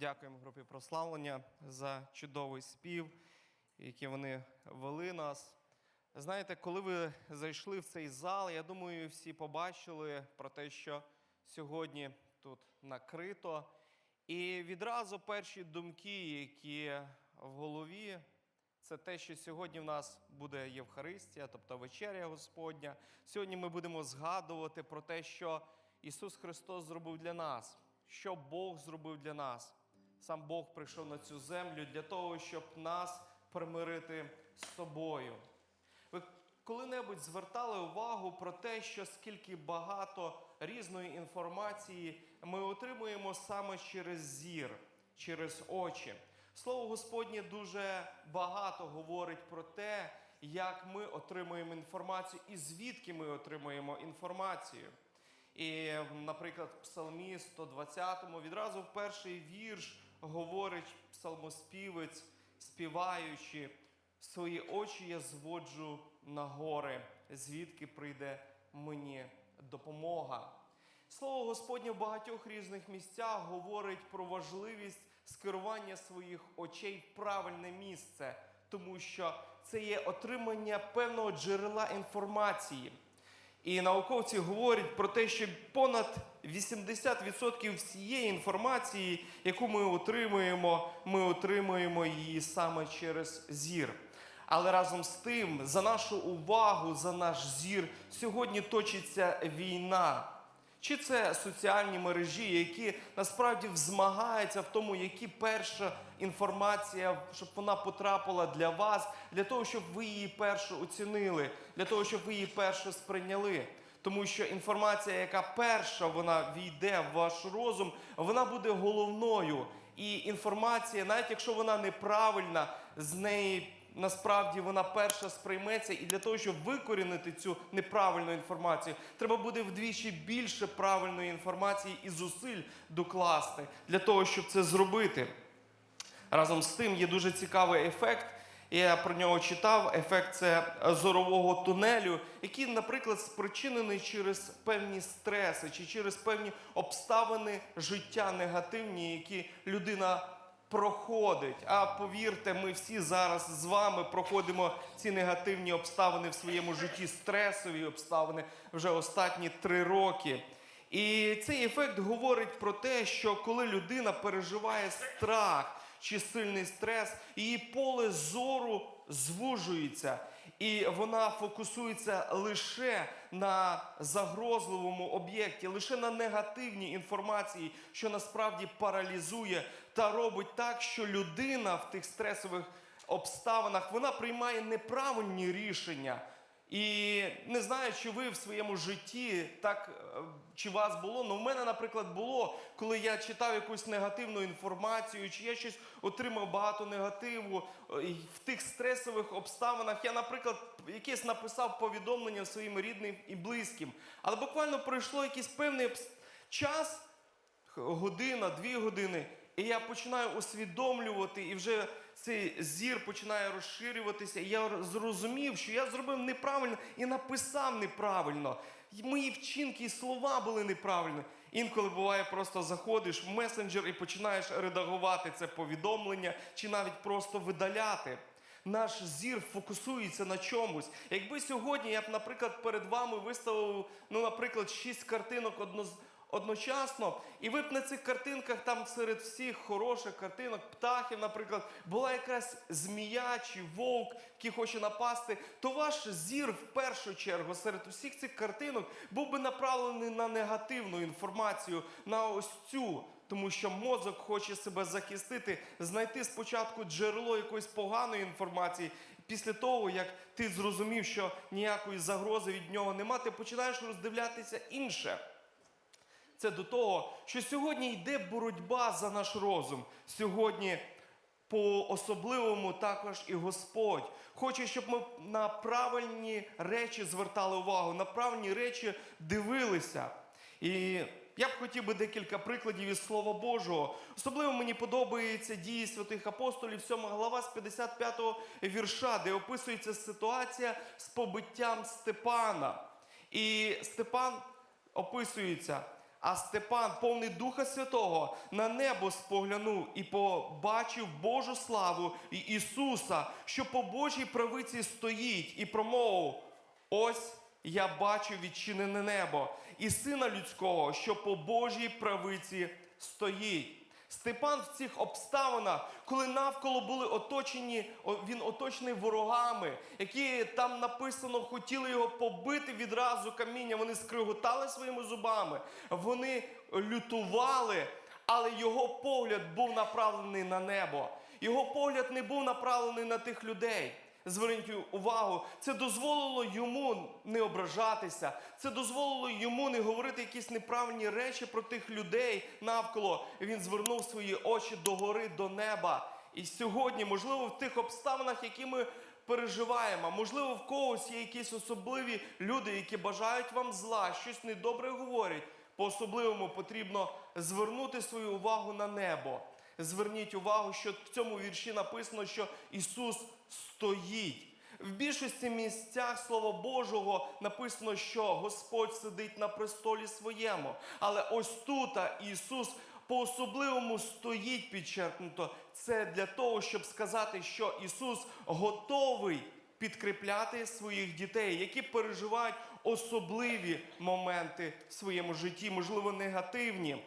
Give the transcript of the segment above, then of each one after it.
Дякуємо групі прославлення за чудовий спів, який вони вели нас. Знаєте, коли ви зайшли в цей зал, я думаю, всі побачили про те, що сьогодні тут накрито. І відразу перші думки, які в голові, це те, що сьогодні в нас буде Євхаристія, тобто вечеря Господня. Сьогодні ми будемо згадувати про те, що Ісус Христос зробив для нас, що Бог зробив для нас. Сам Бог прийшов на цю землю для того, щоб нас примирити з собою. Ви коли-небудь звертали увагу про те, що скільки багато різної інформації ми отримуємо саме через зір, через очі. Слово Господнє дуже багато говорить про те, як ми отримуємо інформацію і звідки ми отримуємо інформацію. І, наприклад, в Псалмі 120 відразу в перший вірш говорить псалмоспівець, співаючи, свої очі я зводжу на гори, звідки прийде мені допомога. Слово Господнє в багатьох різних місцях говорить про важливість скерування своїх очей в правильне місце, тому що це є отримання певного джерела інформації. І науковці говорять про те, що понад 80% всієї інформації, яку ми отримуємо, ми отримуємо її саме через зір. Але разом з тим, за нашу увагу, за наш зір, сьогодні точиться війна. Чи це соціальні мережі, які насправді змагаються в тому, які перша інформація, щоб вона потрапила для вас, для того, щоб ви її першу оцінили, для того, щоб ви її першу сприйняли. Тому що інформація, яка перша вона війде в ваш розум, вона буде головною. І інформація, навіть якщо вона неправильна, з неї насправді вона перша сприйметься, і для того, щоб викорінити цю неправильну інформацію, треба буде вдвічі більше правильної інформації і зусиль докласти для того, щоб це зробити. Разом з тим є дуже цікавий ефект. Я про нього читав. Ефект це зорового тунелю, який, наприклад, спричинений через певні стреси чи через певні обставини життя негативні, які людина проходить. А повірте, ми всі зараз з вами проходимо ці негативні обставини в своєму житті, стресові обставини вже останні три роки. І цей ефект говорить про те, що коли людина переживає страх чи сильний стрес, її поле зору звужується, і вона фокусується лише на загрозливому об'єкті, лише на негативній інформації, що насправді паралізує та робить так, що людина в тих стресових обставинах вона приймає неправильні рішення. І не знаю, чи ви в своєму житті так е, чи вас було. але в мене, наприклад, було, коли я читав якусь негативну інформацію, чи я щось отримав багато негативу е, в тих стресових обставинах. Я, наприклад, якесь написав повідомлення своїм рідним і близьким. Але буквально пройшло якийсь певний час, година, дві години, і я починаю усвідомлювати, і вже цей зір починає розширюватися. І я зрозумів, що я зробив неправильно і написав неправильно. І мої вчинки і слова були неправильні. Інколи буває, просто заходиш в месенджер і починаєш редагувати це повідомлення, чи навіть просто видаляти. Наш зір фокусується на чомусь. Якби сьогодні я б, наприклад, перед вами виставив, ну, наприклад, шість картинок одноз одночасно, і ви б на цих картинках, там серед всіх хороших картинок, птахів, наприклад, була якась змія чи вовк, який хоче напасти, то ваш зір в першу чергу серед усіх цих картинок був би направлений на негативну інформацію, на ось цю. Тому що мозок хоче себе захистити, знайти спочатку джерело якоїсь поганої інформації. Після того, як ти зрозумів, що ніякої загрози від нього нема, ти починаєш роздивлятися інше. Це до того, що сьогодні йде боротьба за наш розум. Сьогодні по-особливому також і Господь хоче, щоб ми на правильні речі звертали увагу, на правильні речі дивилися. І я б хотів би декілька прикладів із Слова Божого. Особливо мені подобається дії святих апостолів, 7 глава з 55 вірша, де описується ситуація з побиттям Степана. І Степан описується. А Степан, повний Духа Святого, на небо споглянув і побачив Божу славу і Ісуса, що по Божій правиці стоїть, і промовив: Ось я бачу відчинене небо і сина людського, що по Божій правиці стоїть. Степан в цих обставинах, коли навколо були оточені, він оточений ворогами, які там написано, хотіли його побити відразу каміння. Вони скриготали своїми зубами, вони лютували, але його погляд був направлений на небо. Його погляд не був направлений на тих людей. Зверніть увагу, це дозволило йому не ображатися, це дозволило йому не говорити якісь неправильні речі про тих людей навколо. Він звернув свої очі догори, до неба. І сьогодні, можливо, в тих обставинах, які ми переживаємо, можливо, в когось є якісь особливі люди, які бажають вам зла, щось недобре говорять. По-особливому потрібно звернути свою увагу на небо. Зверніть увагу, що в цьому вірші написано, що Ісус стоїть. В більшості місцях Слова Божого написано, що Господь сидить на престолі своєму. Але ось тут Ісус по-особливому стоїть підчеркнуто. Це для того, щоб сказати, що Ісус готовий підкріпляти своїх дітей, які переживають особливі моменти в своєму житті, можливо, негативні.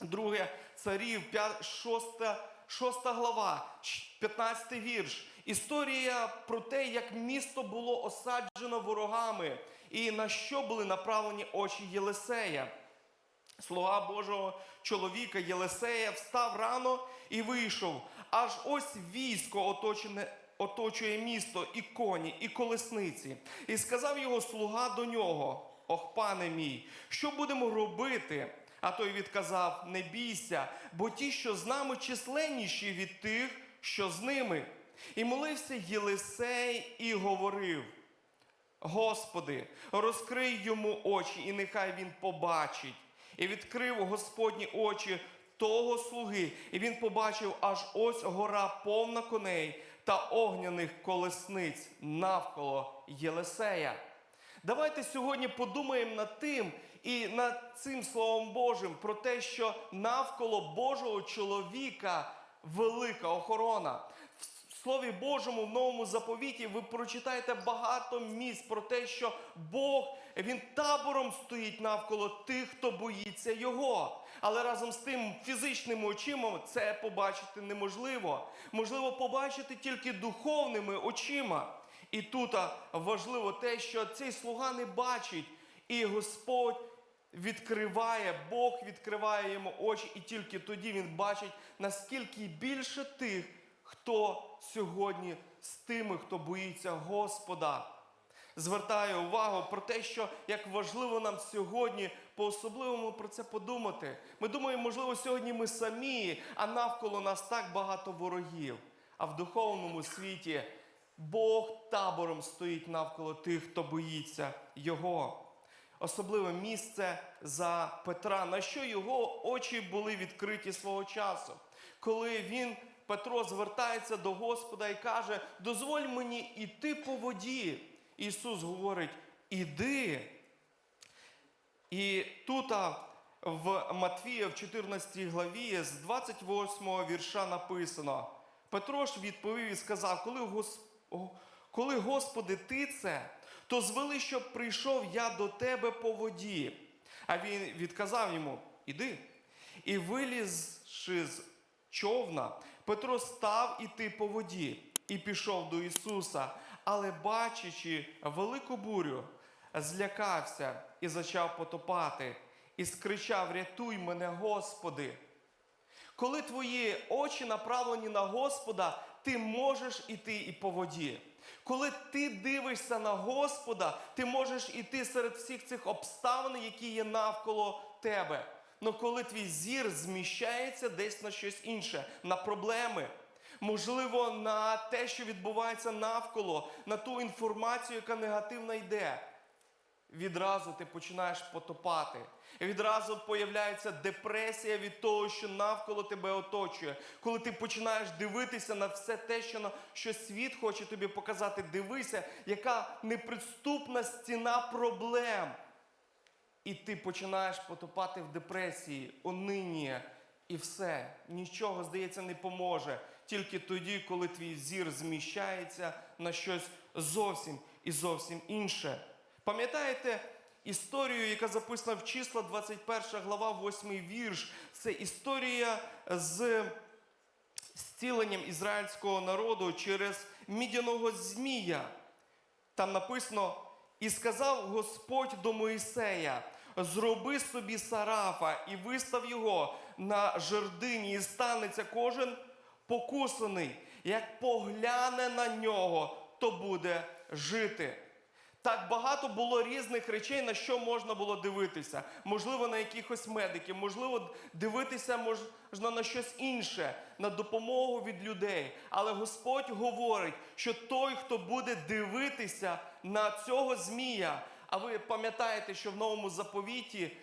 Друге царів, 6, 6 глава, 15 вірш. Історія про те, як місто було осаджено ворогами і на що були направлені очі Єлисея. Слуга Божого чоловіка Єлисея встав рано і вийшов. Аж ось військо оточене. Оточує місто і коні, і колесниці. І сказав його слуга до нього: Ох, пане мій, що будемо робити? А той відказав: Не бійся, бо ті, що з нами, численніші від тих, що з ними. І молився Єлисей і говорив: Господи, розкрий йому очі, і нехай він побачить. І відкрив Господні очі того слуги, і він побачив аж ось гора повна коней та огняних колесниць навколо Єлисея. Давайте сьогодні подумаємо над тим і над цим Словом Божим про те, що навколо Божого чоловіка велика охорона. В Слові Божому в новому заповіті ви прочитаєте багато місць про те, що Бог він табором стоїть навколо тих, хто боїться його. Але разом з тим фізичними очима це побачити неможливо. Можливо, побачити тільки духовними очима. І тут важливо те, що цей слуга не бачить, і Господь відкриває, Бог відкриває йому очі, і тільки тоді він бачить, наскільки більше тих, хто сьогодні з тими, хто боїться Господа. Звертаю увагу про те, що як важливо нам сьогодні по-особливому про це подумати. Ми думаємо, можливо, сьогодні ми самі, а навколо нас так багато ворогів. А в духовному світі Бог табором стоїть навколо тих, хто боїться Його. Особливе місце за Петра, на що його очі були відкриті свого часу, коли він, Петро, звертається до Господа і каже: дозволь мені іти по воді. Ісус говорить: іди. І тут в Матвія, в 14 главі, з 28 вірша написано: Петро ж відповів і сказав: коли, Гос... Коли Господи, ти це, то звели, щоб прийшов я до тебе по воді. А він відказав йому: Іди. І вилізши з човна, Петро став іти по воді і пішов до Ісуса, але, бачачи велику бурю, злякався і почав потопати, і скричав: Рятуй мене, Господи! Коли твої очі направлені на Господа, ти можеш іти і по воді. Коли ти дивишся на Господа, ти можеш іти серед всіх цих обставин, які є навколо тебе. Но коли твій зір зміщається десь на щось інше, на проблеми, можливо, на те, що відбувається навколо, на ту інформацію, яка негативно йде, відразу ти починаєш потопати. Відразу появляється депресія від того, що навколо тебе оточує. Коли ти починаєш дивитися на все те, що, що світ хоче тобі показати, дивися, яка неприступна стіна проблем. і ти починаєш потопати в депресії, унині, і все. Нічого, здається, не поможе. Тільки тоді, коли твій зір зміщається на щось зовсім і зовсім інше. Пам'ятаєте історію, яка записана в числа 21 глава, 8 вірш? Це історія з зціленням ізраїльського народу через мідяного змія. Там написано: і сказав Господь до Моїсея: зроби собі сарафа і вистав його на жердині, і станеться кожен покусаний. Як погляне на нього, то буде жити. Так багато було різних речей, на що можна було дивитися. Можливо, на якихось медиків, можливо, дивитися можна на щось інше, на допомогу від людей. Але Господь говорить, що той, хто буде дивитися на цього змія, а ви пам'ятаєте, що в новому заповіті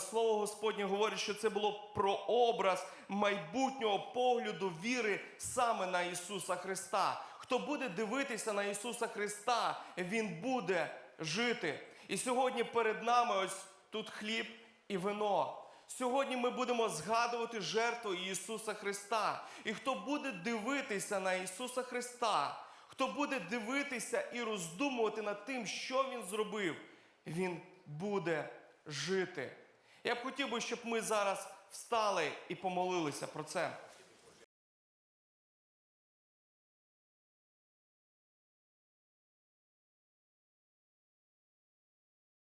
слово Господнє говорить, що це було прообраз майбутнього погляду віри саме на Ісуса Христа. Хто буде дивитися на Ісуса Христа, Він буде жити. І сьогодні перед нами ось тут хліб і вино. Сьогодні ми будемо згадувати жертву Ісуса Христа. І хто буде дивитися на Ісуса Христа, хто буде дивитися і роздумувати над тим, що Він зробив, Він буде жити. Я б хотів би, щоб ми зараз встали і помолилися про це.